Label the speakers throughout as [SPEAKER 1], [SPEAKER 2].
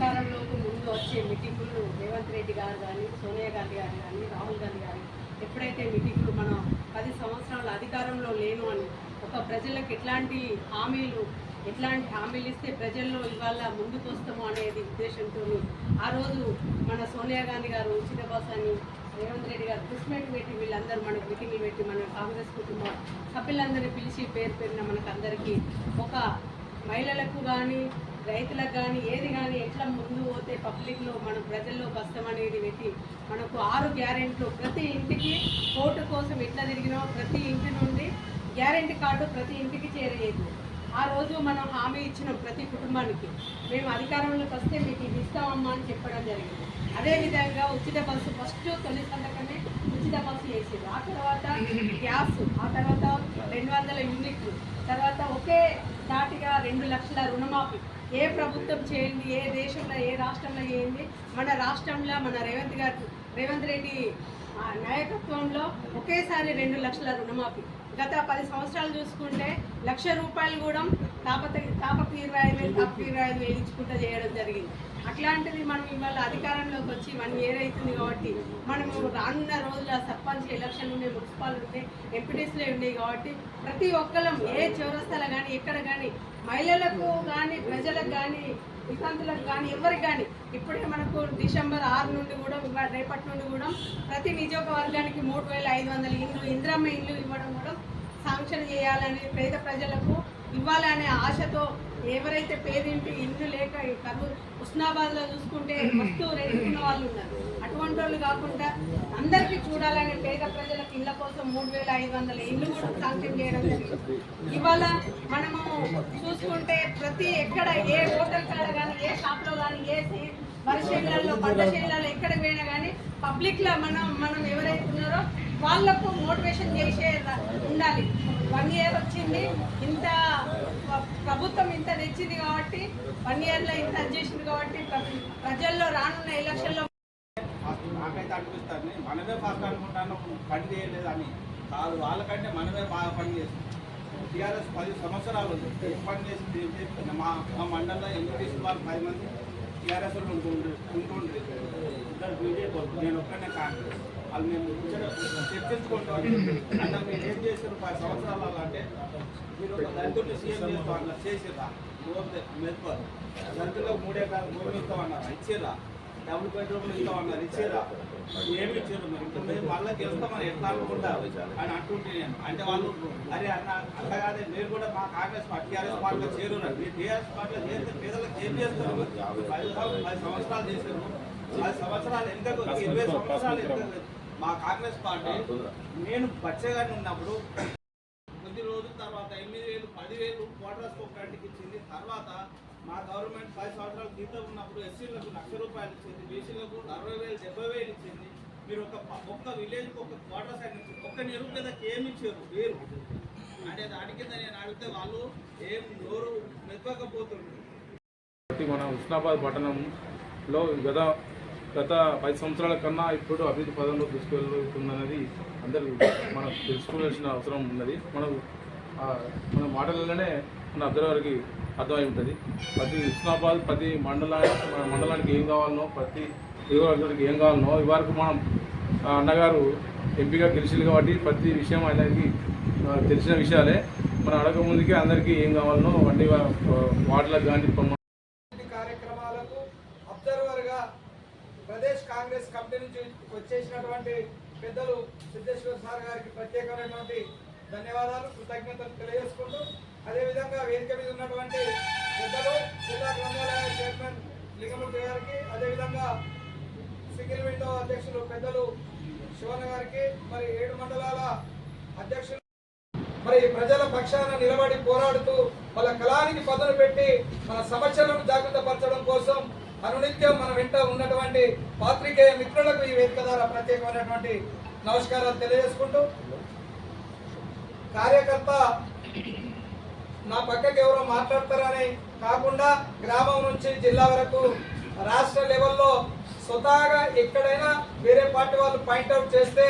[SPEAKER 1] అధికారంలోకి ముందు వచ్చే మీటింగులు రేవంత్ రెడ్డి గారు కానీ సోనియా గాంధీ గారు కానీ రాహుల్ గాంధీ గారు ఎప్పుడైతే మీటింగులు మనం పది సంవత్సరాల అధికారంలో లేను అని ఒక ప్రజలకు ఎట్లాంటి హామీలు ఎట్లాంటి హామీలు ఇస్తే ప్రజల్లో ఇవాళ ముందుకు వస్తాము అనేది ఉద్దేశంతో ఆ రోజు మన సోనియా గాంధీ గారు ఉచిత బస్ అని రేవంత్ రెడ్డి గారు ప్రెస్ పెట్టి వీళ్ళందరూ మనకు మీటింగ్లు పెట్టి మన కాంగ్రెస్ కుటుంబం సభ్యులందరినీ పిలిచి పేరు పేరున మనకు అందరికీ ఒక మహిళలకు కానీ రైతులకు కానీ ఏది కానీ ఎట్లా ముందు పోతే పబ్లిక్లో మనం కష్టం అనేది పెట్టి మనకు ఆరు గ్యారెంట్లు ప్రతి ఇంటికి ఓటు కోసం ఎట్లా తిరిగినా ప్రతి ఇంటి నుండి గ్యారెంటీ కార్డు ప్రతి ఇంటికి చేరేయదు ఆ రోజు మనం హామీ ఇచ్చినాం ప్రతి కుటుంబానికి. మేము అధికారంలోకి వస్తే మీకు ఇది ఇస్తామమ్మా అని చెప్పడం జరిగింది. అదేవిధంగా ఉచిత బస్సు ఫస్ట్ తొలి సంతకమే ఉచిత బస్సు వేసేది ఆ తర్వాత గ్యాస్ ఆ తర్వాత రెండు వందల యూనిట్లు తర్వాత ఒకే దాటిగా రెండు లక్షల రుణమాఫీ. ఏ ప్రభుత్వం చేయండి ఏ దేశంలో ఏ రాష్ట్రంలో చేయండి మన రాష్ట్రంలో మన రేవంత్ గారు రేవంత్ రెడ్డి ఆ, నాయకత్వంలో ఒకేసారి రెండు లక్షల రుణమాఫీ. గత పది సంవత్సరాలు చూసుకుంటే లక్ష రూపాయలు కూడా తాపత తాపకు ఇరవై ఐదు వేలు ఇరవై ఐదు వేలు ఇచ్చుకుంటూ చేయడం జరిగింది. అట్లాంటిది మనం ఇవాళ అధికారంలోకి వచ్చి వన్ ఇయర్ అవుతుంది కాబట్టి మనము రానున్న రోజుల సర్పంచ్ ఎలక్షన్లు ఉన్నాయి మున్సిపాల్ ఉన్నాయి ఎంపీటీస్లో ఉన్నాయి కాబట్టి ప్రతి ఒక్కరం ఏ చౌరస్తాలో కానీ ఎక్కడ కానీ మహిళలకు కానీ ప్రజలకు కానీ వితంతులకు కానీ ఎవరికి కానీ ఇప్పుడే మనకు డిసెంబర్ ఆరు నుండి కూడా రేపటి నుండి కూడా ప్రతి నియోజకవర్గానికి మూడు వేల ఐదు వందల ఇండ్లు ఇంద్రమ్మ ఇండ్లు ఇవ్వడం కూడా శాంక్షన్ చేయాలని పేద ప్రజలకు ఇవ్వాలనే ఆశతో ఎవరైతే పేదింటి ఇల్లు లేక ఈ కర్నూలు ఉస్నాబాద్లో చూసుకుంటే వస్తువు రెండుకున్న వాళ్ళు ఉన్నారు. అటువంటి వాళ్ళు కాకుండా అందరికీ చూడాలని పేద ప్రజలకు ఇళ్ళ కోసం మూడు వేల ఐదు వందల ఇల్లు కూడా శాంక్షన్ చేయడం జరిగింది. ఇవాళ మనము చూసుకుంటే ప్రతి ఎక్కడ ఏ హోటల్ కాడ కానీ ఏ షాప్లో కానీ ఏ వరిశైలలో వరి పంట చేనులలో ఎక్కడ పోయినా కానీ పబ్లిక్లో మనం మనం ఎవరైతే ఉన్నారో వాళ్ళకు మోటివేషన్ చేసే ఉండాలి. వన్ ఇయర్ వచ్చింది ఇంత ప్ర- ప్రభుత్వం ఇంత తెచ్చింది కాబట్టి వన్ ఇయర్లో ఇంత చేసింది కాబట్టి ప్ర- ప్రజల్లో రానున్న ఎలక్షన్లో
[SPEAKER 2] నాకైతే అనిపిస్తుంది మనమే ఫస్ట్ అనుకుంటాను పని చేయలేదు అని కాదు వాళ్ళకంటే మనమే బాగా పని చేస్తాం. టీఆర్ఎస్ పది సంవత్సరాలు ఏం పని చేస్తుంది మా మా మండలంలో ఎంపీటీసీ వాళ్ళు పది మంది టీఆర్ఎస్ ఉంటుండ్రు ఉంటుండ్రు. ఇద్దరు బీజేపీ. నేను ఒక్కనే కాంగ్రెస్. వాళ్ళు మేము చర్చించుకుంటాం. అన్న మీరు ఏం చేశారు? పది సంవత్సరాలు అలా అంటే మీరు ఒక దళితుడిని సీఎం చేస్తాం అట్లా చేసేదా? మెత్తారు దళితుల్లో మూడే కాదు మూడు ఇస్తామన్నారు. ఇచ్చేదా? డబుల్ బెడ్రూమ్లు ఇస్తామన్నారు. ఇచ్చేదా? ఏమి ఇచ్చారు మరి? ఇప్పుడు మేము మళ్ళీ గెలుస్తామని ఎట్లా అనుకుంటారు? అని అంటుంటే నేను. అంటే వాళ్ళు అరే అన్న అట్లా కాదే. మీరు కూడా మా కాంగ్రెస్ పార్టీ టీఆర్ఎస్ పార్టీలో చేరున్నారు. మీరు టీఆర్ఎస్ పార్టీలో చేరితే పేదలకు ఏం చేస్తారు పది సంవత్సరాలు చేశారు. పది సంవత్సరాలు ఎంతకు ఇరవై సంవత్సరాలు ఎంత మా కాంగ్రెస్ పార్టీ నేను బచ్చగాని ఉన్నప్పుడు కొద్ది రోజుల తర్వాత ఎనిమిది వేలు పదివేలు క్వార్టర్స్ ఒకటికి ఇచ్చింది. తర్వాత మా గవర్నమెంట్ పది సంవత్సరాల క్రితం ఉన్నప్పుడు ఎస్సీలకు లక్ష రూపాయలు ఇచ్చింది బీసీలకు అరవై వేలు డెబ్బై వేలు ఇచ్చింది. మీరు ఒక ఒక్క విలేజ్కి ఒక క్వార్టర్స్ అని ఇచ్చింది ఒక్క నిరుపేదకి ఏమి ఇచ్చారు? వేరు. అంటే దాని కింద నేను అడిగితే వాళ్ళు ఏం నోరు మెత్తకపోతుండ్రు
[SPEAKER 3] మన ఉస్నాబాద్ పట్టణంలో గత గత పది సంవత్సరాల కన్నా ఇప్పుడు అభివృద్ధి పదంలో తీసుకెళ్తుందన్నది అందరూ మనం తెలుసుకోవాల్సిన అవసరం ఉన్నది. మనం మన మాటలలోనే మన అర్థవారికి అర్థమై ఉంటుంది. ప్రతి ఉస్నాబాద్ ప్రతి మండలానికి మన మండలానికి ఏం కావాలనో ప్రతి నియోజకవర్గానికి ఏం కావాలనో ఇవరకు మనం అన్నగారు ఎంపీగా గెలిచింది కాబట్టి ప్రతి విషయం ఆయనకి తెలిసిన విషయాలే. మనం అడగక ముందుకే అందరికీ ఏం కావాలనో అన్ని వాటిలకు కానీ ప్రమో
[SPEAKER 4] ఈ కార్యక్రమాలకు అబ్జర్వర్గా ప్రదేశ్ కాంగ్రెస్ కమిటీ నుంచి వచ్చేసినటువంటి పెద్దలు సిద్ధేశ్వర్ సార్ గారికి ప్రత్యేకమైనటువంటి ధన్యవాదాలు కృతజ్ఞతలు తెలియజేసుకుంటూ అదేవిధంగా వేదిక మీద ఉన్నటువంటి పెద్దలు జిల్లా గ్రంథాలయ చైర్మన్ లింగమూర్తి గారికి అదేవిధంగా సింగిల్ విండో అధ్యక్షులు పెద్దలు శివన్న గారికి మరి ఏడు మండలాల అధ్యక్షులు మరి ప్రజల పక్షాన నిలబడి పోరాడుతూ వాళ్ళ కళానికి పదును పెట్టి మన సమస్యలను జాగ్రత్త పరచడం కోసం అనునిత్యం మన వెంట ఉన్నటువంటి పాత్రికేయ మిత్రులకు ఈ వేదిక ద్వారా ప్రత్యేకమైనటువంటి నమస్కారాలు తెలియజేసుకుంటూ కార్యకర్త నా పక్కకి ఎవరో మాట్లాడతారని కాకుండా గ్రామం నుంచి జిల్లా వరకు రాష్ట్ర లెవెల్లో స్వతహాగా ఎక్కడైనా వేరే పార్టీ వాళ్ళు పాయింట్అవుట్ చేస్తే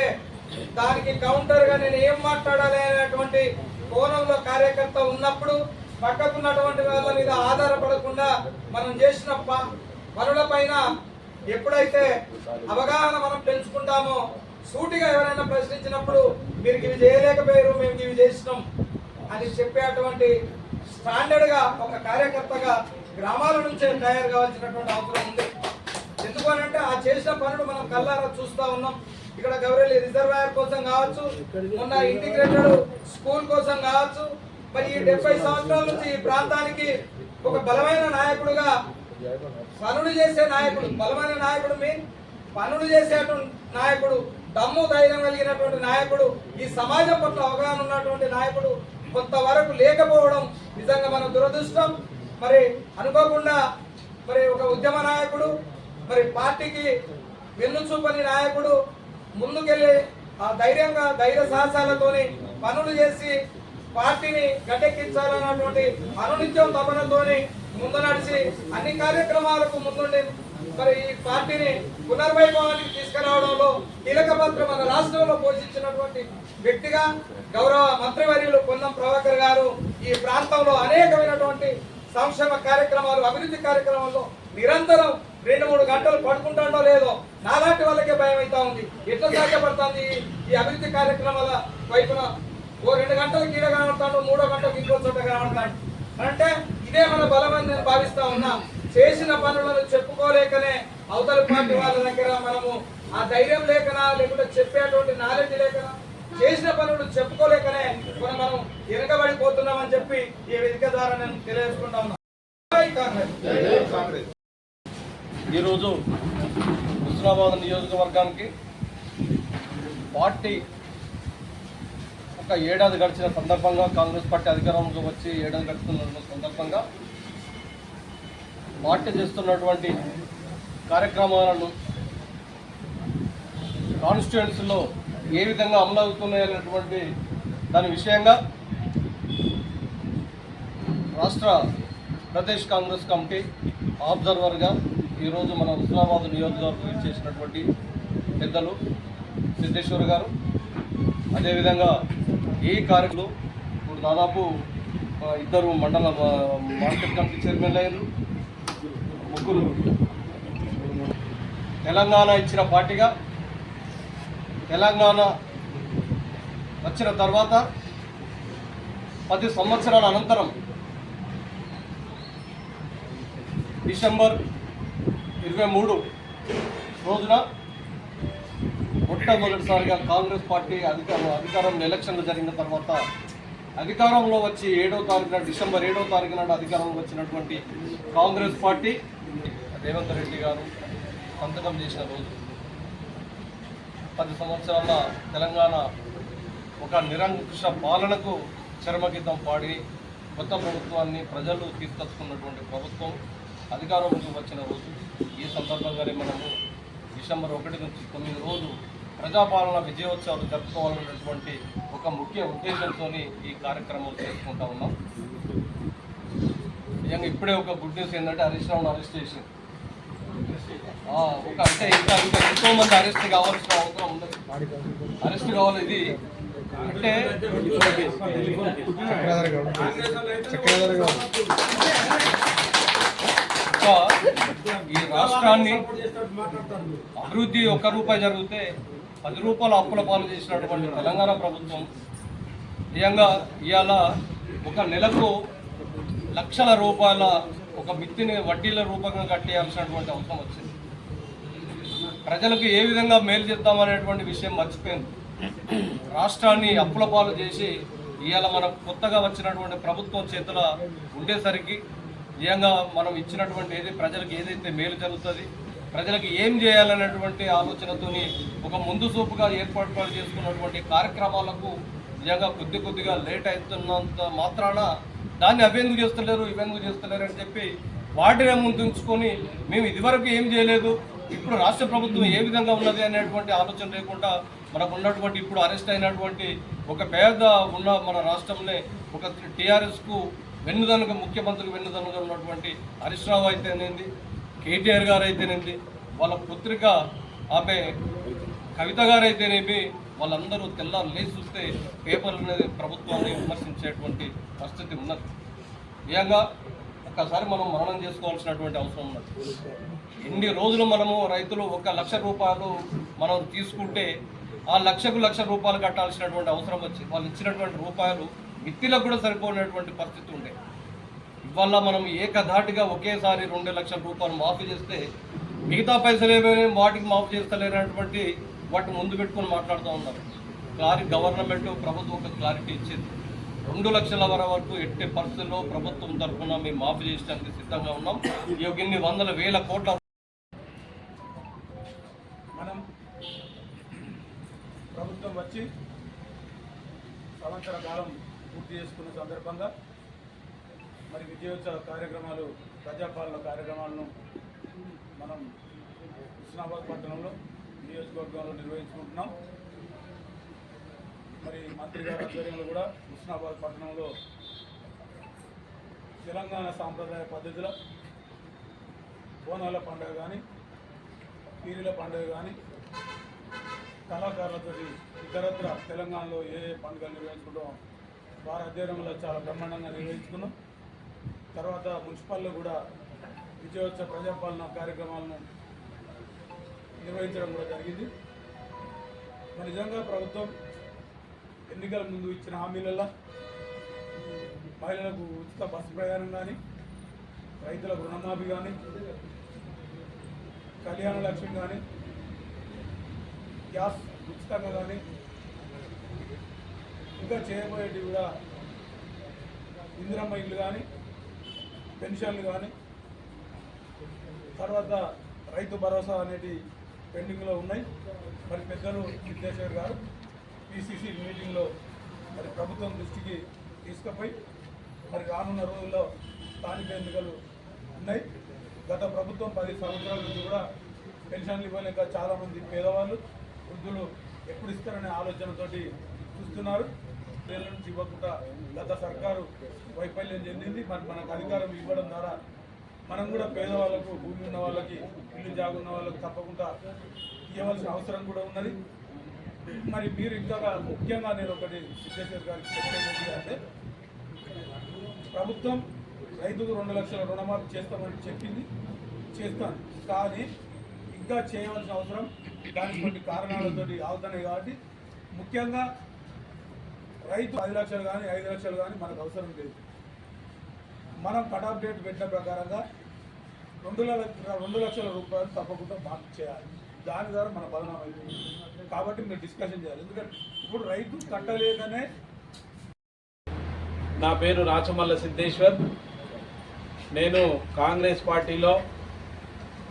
[SPEAKER 4] దానికి కౌంటర్గా నేను ఏం మాట్లాడాలి అనేటువంటి కోణంలో కార్యకర్త ఉన్నప్పుడు పక్కకున్నటువంటి వాళ్ళ మీద ఆధారపడకుండా మనం చేసిన పనుల పైన ఎప్పుడైతే అవగాహన మనం పెంచుకుంటామో సూటిగా ఎవరైనా ప్రశ్నించినప్పుడు మీరు ఇవి చేయలేకపోయారు మేము ఇవి చేసినాం అని చెప్పేటువంటి స్టాండర్డ్గా ఒక కార్యకర్తగా గ్రామాల నుంచే తయారు కావాల్సినటువంటి అవసరం ఉంది. ఎందుకనంటే అంటే ఆ చేసిన పనులు మనం కల్లారా చూస్తూ ఉన్నాం. ఇక్కడ గౌరెల్లి రిజర్వాయర్ కోసం కావచ్చు మొన్న ఇంటిగ్రేటెడ్ స్కూల్ కోసం కావచ్చు మరి ఈ డెబ్బై సంవత్సరాల నుంచి ఈ ప్రాంతానికి ఒక బలమైన నాయకుడుగా పనులు చేసే నాయకుడు బలమైన నాయకుడు మీన్ పనులు చేసేటువంటి నాయకుడు దమ్ము ధైర్యం కలిగినటువంటి నాయకుడు ఈ సమాజం పట్ల అవగాహన ఉన్నటువంటి నాయకుడు కొంతవరకు లేకపోవడం నిజంగా మన దురదృష్టం. మరి అనుకోకుండా మరి ఒక ఉద్యమ నాయకుడు మరి పార్టీకి వెన్ను చూపని నాయకుడు ముందుకెళ్ళి ఆ ధైర్యంగా ధైర్య సాహసాలతోని పనులు చేసి పార్టీని గట్టెక్కించాలన్నటువంటి అనునిత్యం తపనతోని ముందు నడిచి అన్ని కార్యక్రమాలకు ముందుండి మరి ఈ పార్టీని పునర్వైభవానికి తీసుకురావడంలో కీలక పాత్ర మన రాష్ట్రంలో పోషించినటువంటి వ్యక్తిగా గౌరవ మంత్రివర్యులు పొన్నం ప్రభాకర్ గారు ఈ ప్రాంతంలో అనేకమైనటువంటి సంక్షేమ కార్యక్రమాలు అభివృద్ధి కార్యక్రమాల్లో నిరంతరం రెండు మూడు గంటలు పడుకుంటాడో లేదో నాలాంటి వాళ్ళకే భయం అవుతా ఉంది. ఎట్లా సాధ్యపడుతుంది ఈ- అభివృద్ధి కార్యక్రమాల వైపున? ఓ రెండు గంటలు కీడ కనబడతాడు మూడో గంటలు ఇంకో చోట కనబడతాడు. అంటే ఇదే మన బలమని నేను భావిస్తా ఉన్నా. చేసిన పనులను చెప్పుకోలేకనే అవతల పార్టీ వాళ్ళ దగ్గర మనము ఆ ధైర్యం లేకనా లేకుంటే చెప్పేటువంటి నాలెడ్జ్ లేకనా? చేసిన పనులు చెప్పుకోలేకనే మనం మనం వెనకబడిపోతున్నామని చెప్పి ఈ వేదిక ద్వారా నేను తెలియజేసుకుంటా ఉన్నా కాంగ్రెస్.
[SPEAKER 5] ఈరోజు హుస్నాబాద్ నియోజకవర్గానికి పార్టీ ఏడాది గడిచిన సందర్భంగా కాంగ్రెస్ పార్టీ అధికారంలోకి వచ్చి ఏడాది గడుపుతున్న సందర్భంగా పార్టీ చేస్తున్నటువంటి కార్యక్రమాలను కాన్స్టిట్యుయెన్సీలో ఏ విధంగా అమలవుతున్నాయనేటువంటి దాని విషయంగా రాష్ట్ర ప్రదేశ్ కాంగ్రెస్ కమిటీ ఆబ్జర్వర్గా ఈరోజు మన హుస్నాబాద్ నియోజకవర్గం చేసినటువంటి పెద్దలు సిద్ధేశ్వర్ గారు. అదేవిధంగా ఈ కార్యక్రమంలో ఇప్పుడు దాదాపు ఇద్దరు మండల మార్కెట్ కమిటీ చైర్మన్ అయ్యారు. ముగ్గురు తెలంగాణ ఇచ్చిన పార్టీగా తెలంగాణ వచ్చిన తర్వాత పది సంవత్సరాల అనంతరం డిసెంబర్ ఇరవై మూడు రోజున మొట్టమొదటిసారిగా కాంగ్రెస్ పార్టీ అధికారం అధికారంలో ఎలక్షన్లు జరిగిన తర్వాత అధికారంలో వచ్చి ఏడో తారీఖున డిసెంబర్ ఏడో తారీఖు నాడు అధికారంలో వచ్చినటువంటి కాంగ్రెస్ పార్టీ రేవంత్ రెడ్డి గారు సంతకం చేసిన రోజు. పది సంవత్సరాల తెలంగాణ ఒక నిరంకుశ పాలనకు చరమగీతం పాడి కొత్త ప్రభుత్వాన్ని ప్రజలు తీసుకొచ్చుకున్నటువంటి ప్రభుత్వం అధికారంలోకి వచ్చిన రోజు. ఈ సందర్భంగానే మనము డిసెంబర్ ఒకటి నుంచి తొమ్మిది రోజులు ప్రజాపాలన విజయోత్సవాలు జరుపుకోవాలన్నటువంటి ఒక ముఖ్య ఉద్దేశంతో ఈ కార్యక్రమం చేసుకుంటా ఉన్నాం. నిజంగా ఇప్పుడే ఒక గుడ్ న్యూస్ ఏంటంటే హరీష్ రావును అరెస్ట్ చేసింది. ఒక అంటే ఇంకా ఇంకా ఎంతో మంది అరెస్ట్ కావాల్సిన అవసరం ఉన్నది అరెస్ట్ కావాలి ఇది అంటే ఈ రాష్ట్రాన్ని అభివృద్ధి ఒక్క రూపాయి జరిగితే పది రూపాయల అప్పుల పాలు చేసినటువంటి తెలంగాణ ప్రభుత్వం నిజంగా ఇవాళ ఒక నెలకు లక్షల రూపాయల ఒక మిత్తిని వడ్డీల రూపంగా కట్టేయాల్సినటువంటి అవసరం వచ్చింది. ప్రజలకు ఏ విధంగా మేలు చేద్దామనేటువంటి విషయం మర్చిపోయింది రాష్ట్రాన్ని అప్పుల పాలు చేసి ఇవాళ మనకు కొత్తగా వచ్చినటువంటి ప్రభుత్వం చేతుల ఉండేసరికి నిజంగా మనం ఇచ్చినటువంటి ఏది ప్రజలకు ఏదైతే మేలు జరుగుతుంది ప్రజలకు ఏం చేయాలనేటువంటి ఆలోచనతోని ఒక ముందు చూపుగా ఏర్పాటు చేసుకున్నటువంటి కార్యక్రమాలకు నిజంగా కొద్ది కొద్దిగా లేట్ అవుతున్నంత మాత్రాన దాన్ని అవెందుకు చేస్తలేరు ఇవెందుకు చేస్తలేరు అని చెప్పి వాటినే ముందు ఉంచుకొని మేము ఇదివరకు ఏం చేయలేదు ఇప్పుడు రాష్ట్ర ప్రభుత్వం ఏ విధంగా ఉన్నది అనేటువంటి ఆలోచన లేకుండా మనకు ఉన్నటువంటి ఇప్పుడు అరెస్ట్ అయినటువంటి ఒక పేద ఉన్న మన రాష్ట్రంలో ఒక టీఆర్ఎస్కు వెన్నుదనుగా ముఖ్యమంత్రికి వెన్నుదనుగా ఉన్నటువంటి హరీష్ రావు అయితేనేంది కేటీఆర్ గారు అయితేనేంది వాళ్ళ పుత్రిక ఆమె కవిత గారు అయితేనేమి వాళ్ళందరూ తెల్లారు లేచి చూస్తే పేపర్ అనేది ప్రభుత్వాన్ని విమర్శించేటువంటి పరిస్థితి ఉన్నది. నిజంగా ఒక్కసారి మనం మరణం చేసుకోవాల్సినటువంటి అవసరం ఉన్నది. ఎన్ని రోజులు మనము రైతులు ఒక లక్ష రూపాయలు మనం తీసుకుంటే ఆ లక్షకు లక్ష రూపాయలు కట్టాల్సినటువంటి అవసరం వచ్చి వాళ్ళు ఇచ్చినటువంటి రూపాయలు మిత్తిలకు కూడా సరిపోయినటువంటి పరిస్థితి ఉండే. వల్ల మనం ఏకధాటిగా ఒకేసారి రెండు లక్షల రూపాయలు మాఫీ చేస్తే మిగతా పైసలు ఏమైనా వాటికి మాఫీ చేస్తలేనటువంటి వాటిని ముందు పెట్టుకొని మాట్లాడుతూ ఉన్నారు. క్లారి గవర్నమెంట్ ప్రభుత్వం ఒక క్లారిటీ ఇచ్చింది. రెండు లక్షల వర వరకు ఎట్టి పరిస్థితుల్లో ప్రభుత్వం తరఫున మేము మాఫీ చేయడానికి సిద్ధంగా ఉన్నాం. ఈ ఇన్ని వందల వేల కోట్ల
[SPEAKER 3] మనం ప్రభుత్వం వచ్చి సంవత్సర కాలం పూర్తి చేసుకున్న సందర్భంగా మరి విజయోత్సవ కార్యక్రమాలు ప్రజాపాలన కార్యక్రమాలను మనం హుస్నాబాద్ పట్టణంలో నియోజకవర్గంలో నిర్వహించుకుంటున్నాం. మరి మంత్రి గారి ఆధ్వర్యంలో కూడా హుస్నాబాద్ పట్టణంలో తెలంగాణ సాంప్రదాయ పద్ధతిలో బోనాల పండుగ కానీ పీరిల పండుగ కానీ కళాకారులతో ఇతరత్ర తెలంగాణలో ఏ ఏ పండుగలు నిర్వహించుకుంటాం వారి అధ్యయనంలో చాలా బ్రహ్మాండంగా నిర్వహించుకున్నాం. తర్వాత మున్సిపల్లో కూడా విజయోత్సవ ప్రజాపాలన కార్యక్రమాలను నిర్వహించడం కూడా జరిగింది. మరి నిజంగా ప్రభుత్వం ఎన్నికల ముందు ఇచ్చిన హామీలలో మహిళలకు ఉచిత బస్సు ప్రయాణం కానీ రైతులకు రుణమాఫీ కానీ కళ్యాణ లక్ష్యం కానీ గ్యాస్ ఉచితంగా కానీ ఇంకా చేయబోయేటివి కూడా ఇందిరమ్మ ఇల్లు కానీ పెన్షన్లు కానీ తర్వాత రైతు భరోసా అనేది పెండింగ్లో ఉన్నాయి. మరి పెద్దలు సిద్ధేశ్వర్ గారు పిసిసి మీటింగ్లో మరి ప్రభుత్వం దృష్టికి తీసుకుపోయి మరి రానున్న రోజుల్లో స్థానిక ఎన్నికలు ఉన్నాయి. గత ప్రభుత్వం పది సంవత్సరాల నుంచి కూడా పెన్షన్లు ఇవ్వలేక చాలామంది పేదవాళ్ళు వృద్ధులు ఎప్పుడు ఇస్తారనే ఆలోచనతోటి చూస్తున్నారు. పేర్ల నుంచి ఇవ్వకుండా గత సర్కారు వైఫల్యం చెందింది. మరి మనకు అధికారం ఇవ్వడం ద్వారా మనం కూడా పేదవాళ్ళకు భూమి ఉన్న వాళ్ళకి ఇల్లు జాగున్న వాళ్ళకి తప్పకుండా ఇవ్వవలసిన అవసరం కూడా ఉన్నది. మరి మీరు ఇంకా ముఖ్యంగా నేను ఒకటి సిద్ధేశ్వర్ గారికి చెప్పేది అంటే ప్రభుత్వం రైతుకు రెండు లక్షల రుణమాఫీ చేస్తామని చెప్పింది. చేస్తాను. కానీ ఇంకా చేయవలసిన అవసరం దానికి కొన్ని కారణాలతోటి అవుతున్నాయి కాబట్టి ముఖ్యంగా రైతు పది లక్షలు కానీ ఐదు లక్షలు కానీ మనకు అవసరం లేదు. మనం కట్ డేట్ పెట్టిన ప్రకారంగా రెండు లక్షల రెండు లక్షల రూపాయలు తప్పకుండా మాఫీ చేయాలి. దాని ద్వారా మన బలనం అవుతుంది కాబట్టి మీరు డిస్కషన్ చేయాలి. ఎందుకంటే ఇప్పుడు రైతు కట్టలేదనే
[SPEAKER 6] నా పేరు రాచమల్ల సిద్ధేశ్వర్. నేను కాంగ్రెస్ పార్టీలో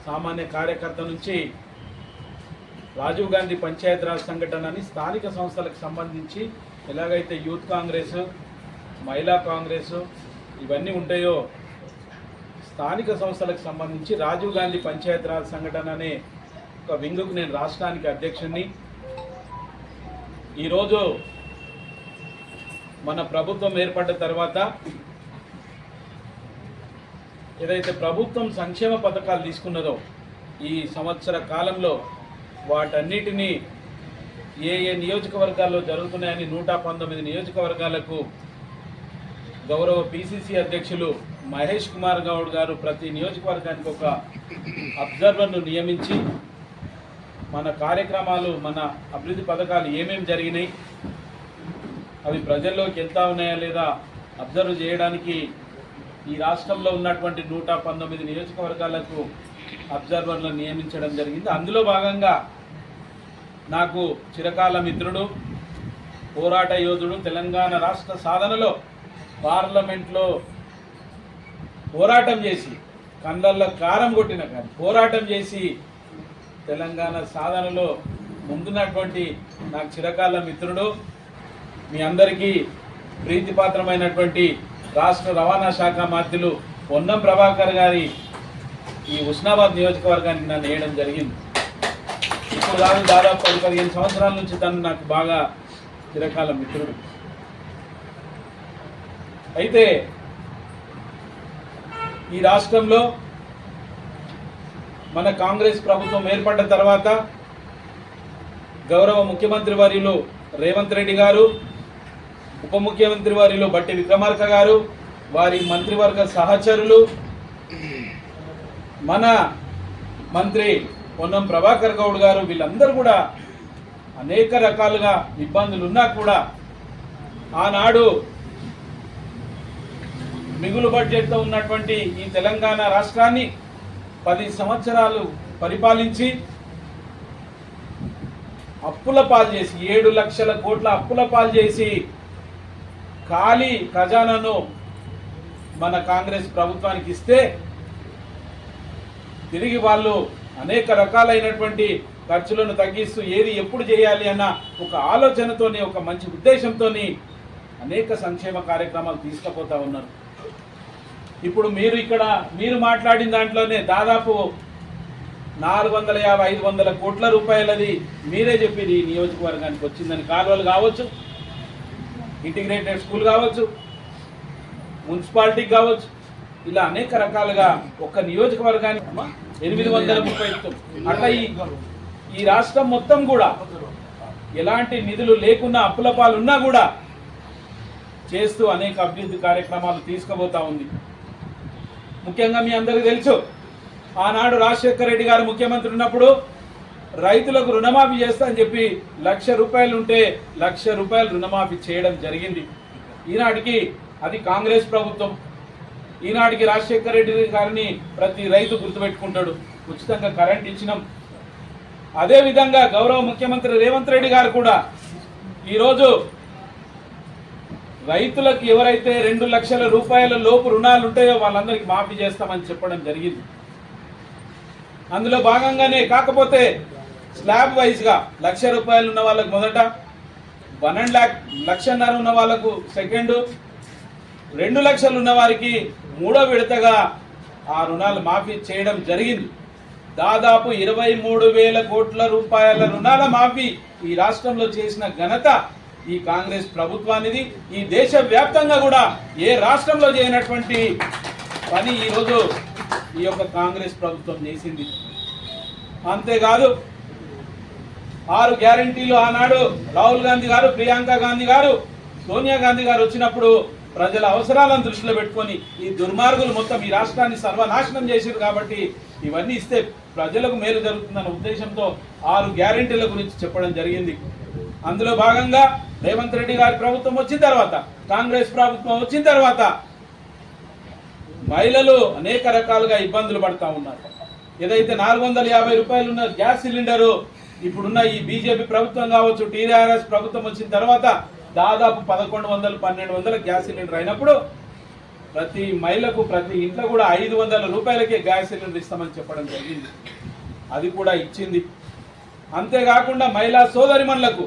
[SPEAKER 6] సామాన్య కార్యకర్త నుంచి రాజీవ్ గాంధీ పంచాయతీరాజ్ సంఘటనని స్థానిక సంస్థలకు సంబంధించి ఎలాగైతే యూత్ కాంగ్రెస్ మహిళా కాంగ్రెస్ ఇవన్నీ ఉంటాయో స్థానిక సంస్థలకు సంబంధించి రాజీవ్ గాంధీ పంచాయతీరాజ్ సంఘటన అనే ఒక వింగుకు నేను రాష్ట్రానికి అధ్యక్షుడిని ఈరోజు మన ప్రభుత్వం ఏర్పడ్డ తర్వాత ఏదైతే ప్రభుత్వం సంక్షేమ పథకాలు తీసుకున్నదో ఈ సంవత్సర కాలంలో వాటన్నిటినీ ఏ ఏ నియోజకవర్గాల్లో జరుగుతున్నాయని నూట పంతొమ్మిది నియోజకవర్గాలకు గౌరవ పిసిసి అధ్యక్షులు మహేష్ కుమార్ గౌడ్ గారు ప్రతి నియోజకవర్గానికి ఒక అబ్జర్వర్ను నియమించి మన కార్యక్రమాలు మన అభివృద్ధి పథకాలు ఏమేమి జరిగినాయి అవి ప్రజల్లోకి వెళ్తా ఉన్నాయా లేదా అబ్జర్వ్ చేయడానికి ఈ రాష్ట్రంలో ఉన్నటువంటి నూట పంతొమ్మిది నియోజకవర్గాలకు అబ్జర్వర్లను నియమించడం జరిగింది. అందులో భాగంగా నాకు చిరకాల మిత్రుడు పోరాట యోధుడు తెలంగాణ రాష్ట్ర సాధనలో పార్లమెంట్లో పోరాటం చేసి కండల్లో కారం కొట్టిన కానీ పోరాటం చేసి తెలంగాణ సాధనలో ముందున్నటువంటి నాకు చిరకాల మిత్రుడు మీ అందరికీ ప్రీతిపాత్రమైనటువంటి రాష్ట్ర రవాణా శాఖ మంత్రులు పొన్నం ప్రభాకర్ గారి ఈ ఉస్నాబాద్ నియోజకవర్గానికి నన్ను వేయడం జరిగింది. నాకు కాదు దాదాపు పది పదిహేను సంవత్సరాల నుంచి తను నాకు బాగా చిరకాల మిత్రుడు. అయితే ఈ రాష్ట్రంలో మన కాంగ్రెస్ ప్రభుత్వం ఏర్పడ్డ తర్వాత గౌరవ ముఖ్యమంత్రి వారిలో రేవంత్ రెడ్డి గారు ఉప ముఖ్యమంత్రి వారిలో బట్టి విక్రమార్క గారు వారి మంత్రివర్గ సహచరులు మన మంత్రి పొన్నం ప్రభాకర్ గౌడ్ గారు వీళ్ళందరూ కూడా అనేక రకాలుగా ఇబ్బందులు ఉన్నా కూడా ఆనాడు మిగులు బడ్జెట్తో ఉన్నటువంటి ఈ తెలంగాణ రాష్ట్రాన్ని పది సంవత్సరాలు పరిపాలించి అప్పుల పాలు చేసి ఏడు లక్షల కోట్ల అప్పుల పాలు చేసి ఖాళీ ఖజానాను మన కాంగ్రెస్ ప్రభుత్వానికి ఇస్తే తిరిగి వాళ్ళు అనేక రకాలైనటువంటి ఖర్చులను తగ్గిస్తూ ఏది ఎప్పుడు చేయాలి అన్న ఒక ఆలోచనతోని ఒక మంచి ఉద్దేశంతోని అనేక సంక్షేమ కార్యక్రమాలు తీసుకుపోతా ఉన్నారు. ఇప్పుడు మీరు ఇక్కడ మీరు మాట్లాడిన దాంట్లోనే దాదాపు నాలుగు వందల యాభై ఐదు వందల కోట్ల రూపాయలది మీరే చెప్పింది ఈ నియోజకవర్గానికి వచ్చిందని. కాలువలు కావచ్చు ఇంటిగ్రేటెడ్ స్కూల్ కావచ్చు మున్సిపాలిటీకి కావచ్చు ఇలా అనేక రకాలుగా ఒక్క నియోజకవర్గానికి ఎనిమిది వందల ముప్పై అట్లా ఈ ఈ రాష్ట్రం మొత్తం కూడా ఎలాంటి నిధులు లేకున్నా అప్పుల పాలున్నా కూడా చేస్తూ అనేక అభివృద్ధి కార్యక్రమాలు తీసుకుపోతా ఉంది. ముఖ్యంగా మీ అందరికీ తెలుసు ఆనాడు రాజశేఖర రెడ్డి గారు ముఖ్యమంత్రి ఉన్నప్పుడు రైతులకు రుణమాఫీ చేస్తా అని చెప్పి లక్ష రూపాయలు ఉంటే లక్ష రూపాయలు రుణమాఫీ చేయడం జరిగింది. ఈనాటికి అది కాంగ్రెస్ ప్రభుత్వం. ఈనాటికి రాజశేఖర రెడ్డి గారిని ప్రతి రైతు గుర్తుపెట్టుకుంటాడు. ఉచితంగా కరెంట్ ఇచ్చినాం. అదే విధంగా గౌరవ ముఖ్యమంత్రి రేవంత్ రెడ్డి గారు కూడా ఈరోజు రైతులకు ఎవరైతే రెండు లక్షల రూపాయల లోపు రుణాలు ఉంటాయో వాళ్ళందరికీ మాఫీ చేస్తామని చెప్పడం జరిగింది. అందులో భాగంగానే కాకపోతే స్లాబ్ వైజ్గా లక్ష రూపాయలు ఉన్న వాళ్ళకు మొదట వన్ అండ్ ల్యాక్ లక్షన్నర ఉన్న వాళ్ళకు సెకండ్ రెండు లక్షలు ఉన్న వారికి మూడో విడతగా ఆ రుణాలు మాఫీ చేయడం జరిగింది. దాదాపు ఇరవై మూడు వేల కోట్ల రూపాయల రుణాల మాఫీ ఈ రాష్ట్రంలో చేసిన ఘనత ఈ కాంగ్రెస్ ప్రభుత్వానిది. ఈ దేశ వ్యాప్తంగా కూడా ఏ రాష్ట్రంలో చేయనటువంటి పని ఈరోజు ఈ యొక్క కాంగ్రెస్ ప్రభుత్వం చేసింది. అంతేకాదు ఆరు గ్యారంటీలు ఆనాడు రాహుల్ గాంధీ గారు ప్రియాంక గాంధీ గారు సోనియా గాంధీ గారు వచ్చినప్పుడు ప్రజల అవసరాలను దృష్టిలో పెట్టుకొని ఈ దుర్మార్గులు మొత్తం ఈ రాష్ట్రాన్ని సర్వనాశనం చేశారు కాబట్టి ఇవన్నీ ఇస్తే ప్రజలకు మేలు జరుగుతుందన్న ఉద్దేశంతో ఆరు గ్యారంటీల గురించి చెప్పడం జరిగింది. అందులో భాగంగా రేవంత్ రెడ్డి గారి ప్రభుత్వం వచ్చిన తర్వాత కాంగ్రెస్ ప్రభుత్వం వచ్చిన తర్వాత మహిళలు అనేక రకాలుగా ఇబ్బందులు పడతా ఉన్నారు. ఏదైతే నాలుగు వందల యాభై రూపాయలు ఉన్న గ్యాస్ సిలిండరు ఇప్పుడున్న ఈ బీజేపీ ప్రభుత్వం కావచ్చు టీఆర్ఎస్ ప్రభుత్వం వచ్చిన తర్వాత దాదాపు పదకొండు వందలు పన్నెండు వందల గ్యాస్ సిలిండర్ అయినప్పుడు ప్రతి మహిళకు ప్రతి ఇంట్లో కూడా ఐదు వందల రూపాయలకే గ్యాస్ సిలిండర్ ఇస్తామని చెప్పడం జరిగింది. అది కూడా ఇచ్చింది. అంతేకాకుండా మహిళా సోదరిమణులకు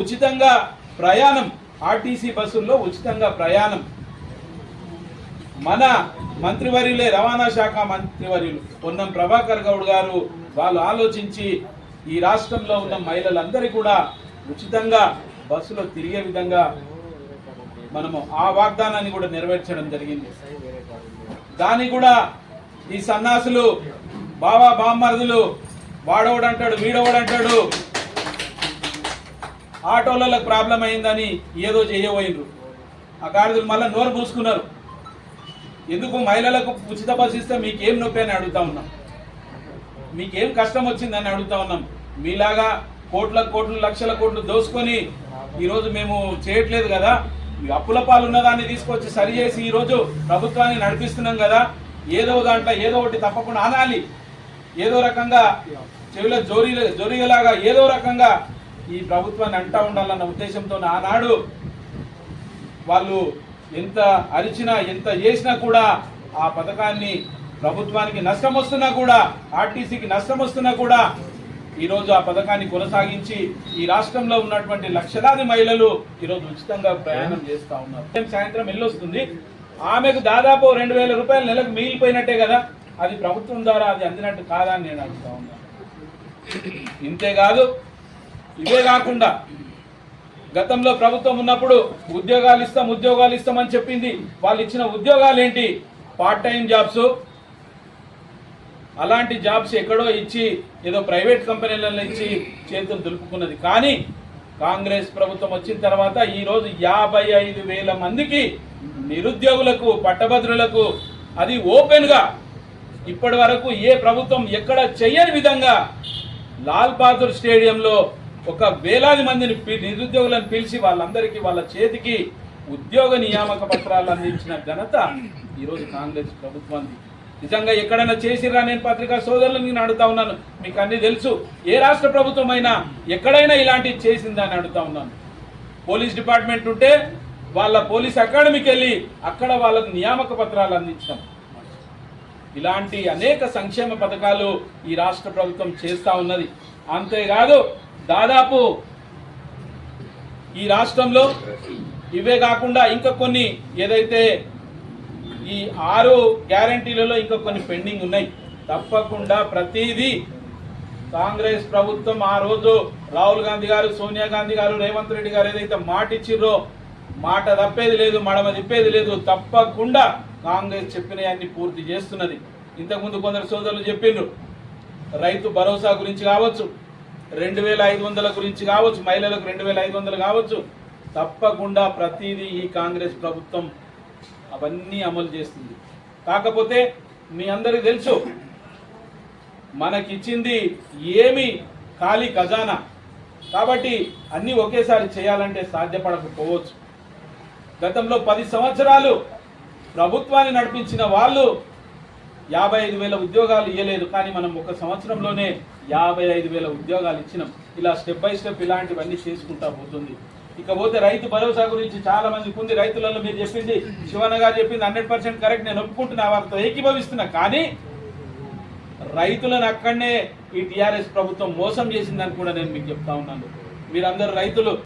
[SPEAKER 6] ఉచితంగా ప్రయాణం ఆర్టీసీ బస్సుల్లో ఉచితంగా ప్రయాణం. మన మంత్రివర్యులే రవాణా శాఖ మంత్రివర్యులు పొన్నం ప్రభాకర్ గౌడ్ గారు వాళ్ళు ఆలోచించి ఈ రాష్ట్రంలో ఉన్న మహిళలందరికీ కూడా ఉచితంగా బస్సులో తిరిగే విధంగా మనము ఆ వాగ్దానాన్ని కూడా నెరవేర్చడం జరిగింది. దాన్ని కూడా ఈ సన్నాసులు బావా బామ్మరుదులు వాడోడంటాడు వీడోడంటాడు ఆటోలకు ప్రాబ్లం అయిందని ఏదో చేయబోయినరు ఆ గాడిదలు మళ్ళీ నోరు పూసుకున్నారు ఎందుకు మహిళలకు ఉచిత బస్సు ఇస్తే మీకేం నొప్పి అని అడుగుతా ఉన్నాం. మీకేం కష్టం వచ్చిందని అడుగుతా ఉన్నాం. మీలాగా కోట్ల కోట్లు లక్షల కోట్లు దోసుకొని ఈరోజు మేము చేయట్లేదు కదా. అప్పుల పాలు ఉన్న దాన్ని తీసుకొచ్చి సరి చేసి ఈరోజు ప్రభుత్వాన్ని నడిపిస్తున్నాం కదా. ఏదో దాంట్లో ఏదో ఒకటి తప్పకుండా అనాలి ఏదో రకంగా చెవిలో జోరి జోరిగలాగా ఏదో రకంగా ఈ ప్రభుత్వాన్ని అంటా ఉండాలన్న ఉద్దేశంతో ఆనాడు వాళ్ళు ఎంత అరిచినా ఎంత చేసినా కూడా ఆ పథకాన్ని ప్రభుత్వానికి నష్టం వస్తున్నా కూడా ఆర్టీసీకి నష్టం వస్తున్నా కూడా ఈరోజు ఆ పథకాన్ని కొనసాగించి ఈ రాష్ట్రంలో ఉన్నటువంటి లక్షలాది మహిళలు ఈరోజు ఉచితంగా ప్రయాణం చేస్తా ఉన్నారు. సాయంత్రం వెళ్ళొస్తుంది ఆమెకు దాదాపు రెండు వేల రూపాయలు నెలకు మిగిలిపోయినట్టే కదా. అది ప్రభుత్వం ద్వారా అది అందినట్టు కాదా అని నేను అడుగుతా ఉన్నాను ఇంతేకాదు ఇవే కాకుండా గతంలో ప్రభుత్వం ఉన్నప్పుడు ఉద్యోగాలు ఇస్తాం ఉద్యోగాలు ఇస్తామని చెప్పింది. వాళ్ళు ఇచ్చిన ఉద్యోగాలు ఏంటి పార్ట్ టైం జాబ్స్ అలాంటి జాబ్స్ ఎక్కడో ఇచ్చి ఏదో ప్రైవేట్ కంపెనీలలో ఇచ్చి చేతులు దులుపుకున్నది. కానీ కాంగ్రెస్ ప్రభుత్వం వచ్చిన తర్వాత ఈరోజు యాభై ఐదు వేల మందికి నిరుద్యోగులకు పట్టభద్రులకు అది ఓపెన్గా ఇప్పటి వరకు ఏ ప్రభుత్వం ఎక్కడ చెయ్యని విధంగా లాల్ బహదూర్ స్టేడియంలో ఒక వేలాది మందిని పి- నిరుద్యోగులను పిలిచి వాళ్ళందరికీ వాళ్ళ చేతికి ఉద్యోగ నియామక పత్రాలు అందించిన ఘనత ఈరోజు కాంగ్రెస్ ప్రభుత్వానికి. నిజంగా ఎక్కడైనా చేసిరా నేను పత్రికా సోదరులు నేను అడుగుతా ఉన్నాను. మీకు అన్ని తెలుసు. ఏ రాష్ట్ర ప్రభుత్వం అయినా ఎక్కడైనా ఇలాంటివి చేసిందా అని అడుగుతా ఉన్నాను. పోలీస్ డిపార్ట్మెంట్ ఉంటే వాళ్ళ పోలీస్ అకాడమీకి వెళ్ళి అక్కడ వాళ్ళకు నియామక పత్రాలు అందించడం. ఇలాంటి అనేక సంక్షేమ పథకాలు ఈ రాష్ట్ర ప్రభుత్వం చేస్తూ ఉన్నది. అంతేకాదు దాదాపు ఈ రాష్ట్రంలో ఇవే కాకుండా ఇంకా కొన్ని ఏదైతే ఈ ఆరు గ్యారంటీలలో ఇంకా కొన్ని పెండింగ్ ఉన్నాయి. తప్పకుండా ప్రతిదీ కాంగ్రెస్ ప్రభుత్వం ఆ రోజు రాహుల్ గాంధీ గారు సోనియా గాంధీ గారు రేవంత్ రెడ్డి గారు ఏదైతే మాట ఇచ్చిర్రో మాట తప్పేది లేదు మడమ తిప్పేది లేదు తప్పకుండా కాంగ్రెస్ చెప్పినవన్నీ పూర్తి చేస్తున్నది. ఇంతకుముందు కొందరు సోదరులు చెప్పిండ్రు రైతు భరోసా గురించి కావచ్చు రెండు వేల ఐదు వందల గురించి కావచ్చు మహిళలకు రెండు వేల ఐదు వందలు కావచ్చు తప్పకుండా ప్రతిదీ ఈ కాంగ్రెస్ ప్రభుత్వం అవన్నీ అమలు చేస్తుంది. కాకపోతే మీ అందరికీ తెలుసు మనకిచ్చింది ఏమి ఖాళీ ఖజానా. కాబట్టి అన్నీ ఒకేసారి చేయాలంటే సాధ్యపడకపోవచ్చు. గతంలో పది సంవత్సరాలు ప్రభుత్వాన్ని నడిపించిన వాళ్ళు యాభై ఐదు వేల ఉద్యోగాలు ఇవ్వలేదు కానీ మనం ఒక సంవత్సరంలోనే యాభై ఐదు వేల ఉద్యోగాలు ఇచ్చినాం. ఇలా స్టెప్ బై స్టెప్ ఇలాంటివన్నీ చేసుకుంటా పోతుంది. ఇకపోతే రైతు భరోసా గురించి చాలా మందికి ఉంది రైతులలో మీరు చెప్పింది శివన్న గారు చెప్పింది హండ్రెడ్ పర్సెంట్ కరెక్ట్ నేను ఒప్పుకుంటున్నా వారితో ఏకీభవిస్తున్నా. కానీ రైతులను అక్కడనే ఈ టిఆర్ఎస్ ప్రభుత్వం మోసం చేసిందని కూడా నేను మీకు చెప్తా ఉన్నాను. మీరందరూ రైతులు